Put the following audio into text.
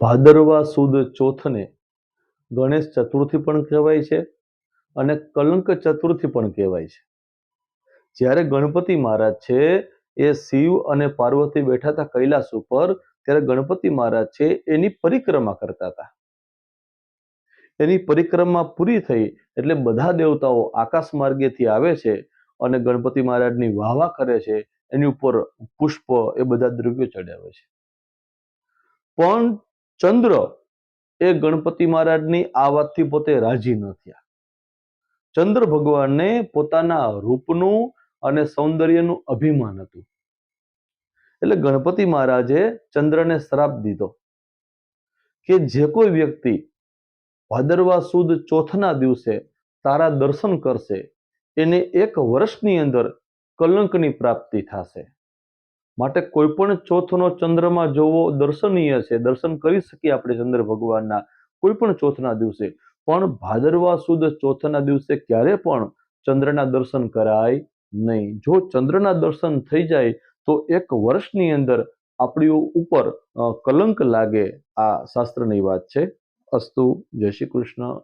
ભાદરવા સુદ ચોથને ગણેશ ચતુર્થી પણ કહેવાય છે અને કલંક ચતુર્થી પણ કહેવાય છે. જ્યારે ગણપતિ મહારાજ છે, એ શિવ અને પાર્વતી બેઠા હતા કૈલાસ ઉપર, ત્યારે ગણપતિ મહારાજ છે, એની પરિક્રમા કરતા હતા. એની પરિક્રમા પૂરી થઈ એટલે બધા દેવતાઓ આકાશ માર્ગેથી આવે છે અને ગણપતિ મહારાજની વાહવા કરે છે, એની ઉપર પુષ્પ એ બધા દ્રવ્યો ચડાવે છે. પણ ચંદ્ર એ ગણપતિ મહારાજની આ વાતથી પોતે રાજી ન થયા. ચંદ્ર ભગવાનને પોતાના રૂપનું અને સૌંદર્યનું અભિમાન હતું. એટલે ગણપતિ મહારાજે ચંદ્રને શ્રાપ દીધો કે જે કોઈ વ્યક્તિ ભાદરવા સુદ ચોથના દિવસે તારા દર્શન કરશે, એને એક વર્ષની અંદર કલંકની પ્રાપ્તિ થશે. માટે કોઈ પણ ચોથનો ચંદ્રમાં જોવો દર્શનીય છે. દર્શન કરી શકીએ આપણે ચંદ્ર ભગવાનના કોઈ પણ ચોથના દિવસે. પણ ભાદરવા સુદ ચોથના દિવસે ક્યારે પણ ચંદ્રના દર્શન કરાય નહીં. જો ચંદ્રના દર્શન થઈ જાય તો એક વર્ષની અંદર આપણી ઉપર કલંક લાગે. આ શાસ્ત્રની વાત છે. અસ્તુ. જય શ્રી કૃષ્ણ.